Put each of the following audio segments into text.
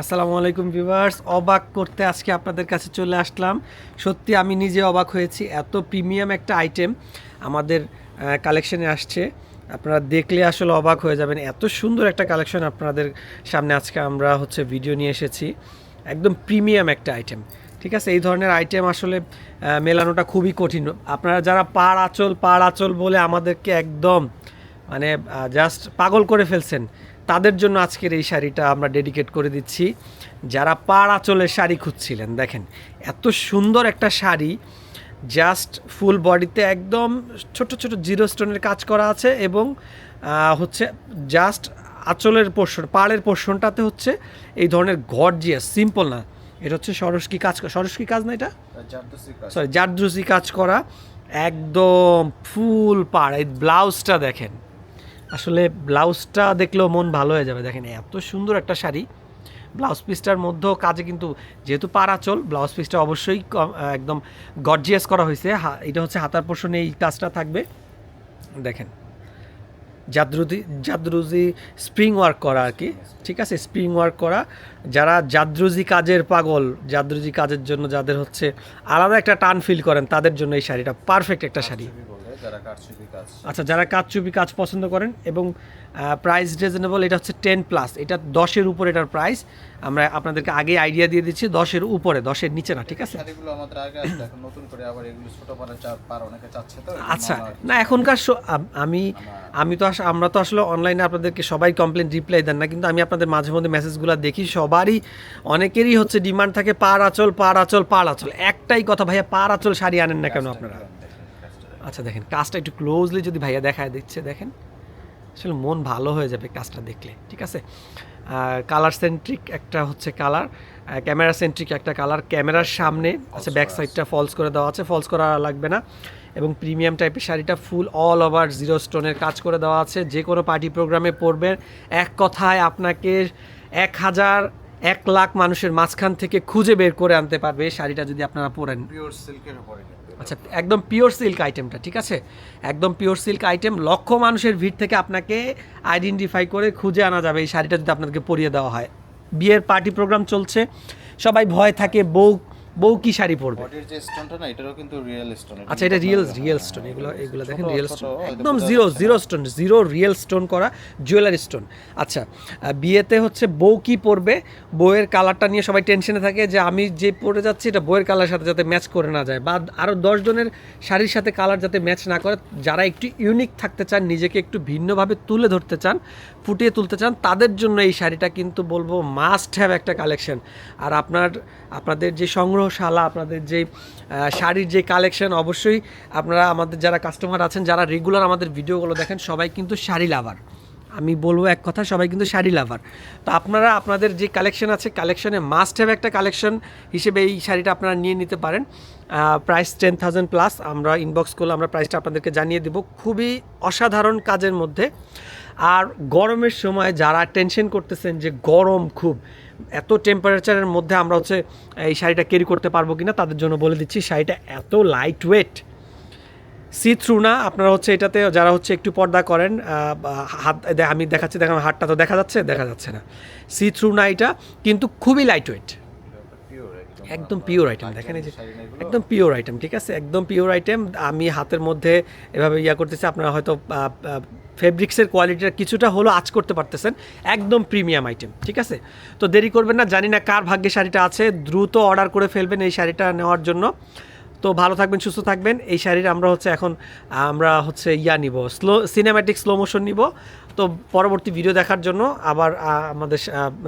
আসসালামু আলাইকুম ভিউয়ার্স, অবাক করতে আজকে আপনাদের কাছে চলে আসলাম। সত্যি আমি নিজে অবাক হয়েছি, এত প্রিমিয়াম একটা আইটেম আমাদের কালেকশনে আসছে। আপনারা দেখলে আসলে অবাক হয়ে যাবেন, এত সুন্দর একটা কালেকশন আপনাদের সামনে আজকে আমরা হচ্ছে ভিডিও নিয়ে এসেছি। একদম প্রিমিয়াম একটা আইটেম ঠিক আছে? এই ধরনের আইটেম আসলে মেলানোটা খুবই কঠিন। আপনারা যারা পাড় আঁচল পাড় আঁচল বলে আমাদেরকে একদম মানে জাস্ট পাগল করে ফেলছেন তাদের জন্য আজকের এই শাড়িটা আমরা ডেডিকেট করে দিচ্ছি। যারা পাড় আঁচলের শাড়ি খুঁজছিলেন দেখেন এত সুন্দর একটা শাড়ি জাস্ট ফুল বডিতে একদম ছোট ছোট জিরো স্টোনের কাজ করা আছে এবং হচ্ছে জাস্ট আঁচলের পোর্শন পাড়ের পোর্শনটাতে হচ্ছে এই ধরনের গর্জিয়াস সিম্পল না। এটা হচ্ছে সরস্কি কাজ সরস্কি কাজ না এটা? সরি জারদ্রুসি কাজ করা একদম ফুল পাড়। এই ব্লাউজটা দেখেন আসলে ব্লাউজটা দেখলেও মন ভালো হয়ে যাবে। দেখেন এত সুন্দর একটা শাড়ি। ব্লাউজ পিসটার মধ্যেও কাজে কিন্তু যেহেতু পাড়াচল ব্লাউজ পিসটা অবশ্যই একদম গর্জিয়াস করা হয়েছে। এটা হচ্ছে হাতার পোর্শনে এই কাজটা থাকবে। দেখেন জাদ্রুজি জাদ্রুজি স্প্রিং ওয়ার্ক করা আর কি। ঠিক আছে? স্প্রিং ওয়ার্ক করা। যারা জাদ্রুজি কাজের পাগল, জাদ্রুজি কাজের জন্য যাদের হচ্ছে আলাদা একটা টান ফিল করেন, তাদের জন্য এই শাড়িটা পারফেক্ট একটা শাড়ি। যারা কারচুপি কাজ আচ্ছা যারা কাজচুপি কাজ পছন্দ করেন এবং প্রাইস রিজনেবল এটা হচ্ছে টেন প্লাস এটা দশের উপরে এটার প্রাইস আমরা আপনাদেরকে আগে আইডিয়া দিয়ে দিচ্ছি দশের উপরে দশের নিচে না ঠিক আছে? শাড়িগুলো আমাদের আগে আসলে এখন নতুন করে আবার এগুলো ছোট পারা চা পার অনেকে চাচ্ছে তো আচ্ছা না এখনকার আমি আমি তো আমরা তো আসলে অনলাইনে আপনাদেরকে সবাই কমপ্লেন রিপ্লাই দেন না কিন্তু আমি আপনাদের মাঝে মধ্যে মেসেজগুলো দেখি সবারই অনেকেরই হচ্ছে ডিমান্ড থাকে পার আচল পার আচল পার আচল। একটাই কথা ভাইয়া পার আচল শাড়ি আনেন না কেন আপনারা? আচ্ছা দেখেন কাজটা একটু ক্লোজলি যদি ভাইয়া দেখায় দিচ্ছে দেখেন আসলে মন ভালো হয়ে যাবে কাজটা দেখলে ঠিক আছে? কালার সেন্ট্রিক একটা হচ্ছে কালার ক্যামেরা সেন্ট্রিক একটা কালার ক্যামেরার সামনে আচ্ছা ব্যাক সাইডটা ফলস করে দেওয়া আছে ফলস করা লাগবে না এবং প্রিমিয়াম টাইপের শাড়িটা ফুল অল ওভার জিরো স্টোনের কাজ করে দেওয়া আছে যে কোনো পার্টি প্রোগ্রামে পরবেন এক কথায় আপনাকে এক হাজার এক লাখ মানুষের মাঝখান থেকে খুঁজে বের করে আনতে পারবে শাড়িটা যদি আপনারা পরেন। পিওর সিল্কের উপরে আচ্ছা একদম পিওর সিল্ক আইটেমটা ঠিক আছে? একদম পিওর সিল্ক আইটেম লক্ষ মানুষের ভিড় থেকে আপনাকে আইডেন্টিফাই করে খুঁজে আনা যাবে এই শাড়িটা যদি আপনাদেরকে পরিয়ে দেওয়া হয়। বিয়ের পার্টি প্রোগ্রাম চলছে। সবাই ভয় থাকে বউ বউ কি শাড়ি পরবে? বডির যে স্টোনটা না এটারও কিন্তু রিয়েল স্টোন আচ্ছা এটা রিয়েল রিয়েল স্টোন এগুলো এগুলো দেখেন রিয়েল স্টোন একদম zero zero stone zero real stone করা জুয়েলারি স্টোন আচ্ছা বিয়েতে হচ্ছে বউ কি পরবে? বউয়ের কালারটা নিয়ে সবাই টেনশনে থাকে যে আমি যে পরে যাচ্ছি এটা বউয়ের কালারের সাথে যাতে ম্যাচ করে না যায়। বা আরও দশ জনের শাড়ির সাথে কালার যাতে ম্যাচ না করে যারা একটু ইউনিক থাকতে চান নিজেকে একটু ভিন্নভাবে তুলে ধরতে চান ফুটিয়ে তুলতে চান তাদের জন্য এই শাড়িটা কিন্তু বলব মাস্ট হ্যাভ একটা কালেকশন আর আপনার আপনাদের যে সংগ্রহশালা আপনাদের যে শাড়ির যে কালেকশন অবশ্যই আপনারা আমাদের যারা কাস্টমার আছেন, যারা রেগুলার আমাদের ভিডিওগুলো দেখেন, সবাই কিন্তু শাড়ি লাভার আমি বলব এক কথা, সবাই কিন্তু শাড়ি লাভার তো আপনারা আপনাদের যে কালেকশন আছে কালেকশনে মাস্ট হ্যাভ একটা কালেকশন হিসেবে এই শাড়িটা আপনারা নিয়ে নিতে পারেন। প্রাইস টেন থাউজেন্ড প্লাস আমরা ইনবক্স করলে আমরা প্রাইসটা আপনাদেরকে জানিয়ে দেবো। খুবই অসাধারণ কাজের মধ্যে। আর গরমের সময় যারা টেনশন করতেছেন যে গরম খুব, এত টেম্পারেচারের মধ্যে আমরা হচ্ছে এই শাড়িটা ক্যারি করতে পারব কিনা, তাদের জন্য বলে দিচ্ছি, শাড়িটা এত লাইট ওয়েট সি থ্রু না আপনারা হচ্ছে এটাতে যারা হচ্ছে একটু পর্দা করেন হাত আমি দেখাচ্ছি, দেখেন হাতটা তো দেখা যাচ্ছে দেখা যাচ্ছে না। সি থ্রু না এটা কিন্তু খুবই লাইট ওয়েট একদম পিওর আইটেম দেখেন এই যে, একদম পিওর আইটেম ঠিক আছে? একদম পিওর আইটেম আমি হাতের মধ্যে এভাবে ইয়া করতেছি, আপনারা হয়তো ফেব্রিক্সের কোয়ালিটিটা কিছুটা হলো আজ করতে পারতেছেন একদম প্রিমিয়াম আইটেম, ঠিক আছে? তো দেরি করবেন না, জানি না কার ভাগ্যে শাড়িটা আছে, দ্রুত অর্ডার করে ফেলবেন এই শাড়িটা নেওয়ার জন্য। তো ভালো থাকবেন, সুস্থ থাকবেন। এই শাড়ির আমরা হচ্ছে এখন, আমরা হচ্ছে ইয়া নিব, স্লো সিনেম্যাটিক স্লো মোশন নিব। তো পরবর্তী ভিডিও দেখার জন্য আবার আমাদের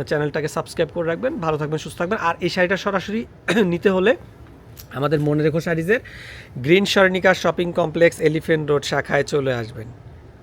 চ্যানেলটাকে সাবস্ক্রাইব করে রাখবেন। ভালো থাকবেন, সুস্থ থাকবেন। আর এই শাড়িটা সরাসরি নিতে হলে আমাদের মনে রেখো শাড়িজের green Swarnika shopping complex elephant road, শাখায় চলে আসবেন।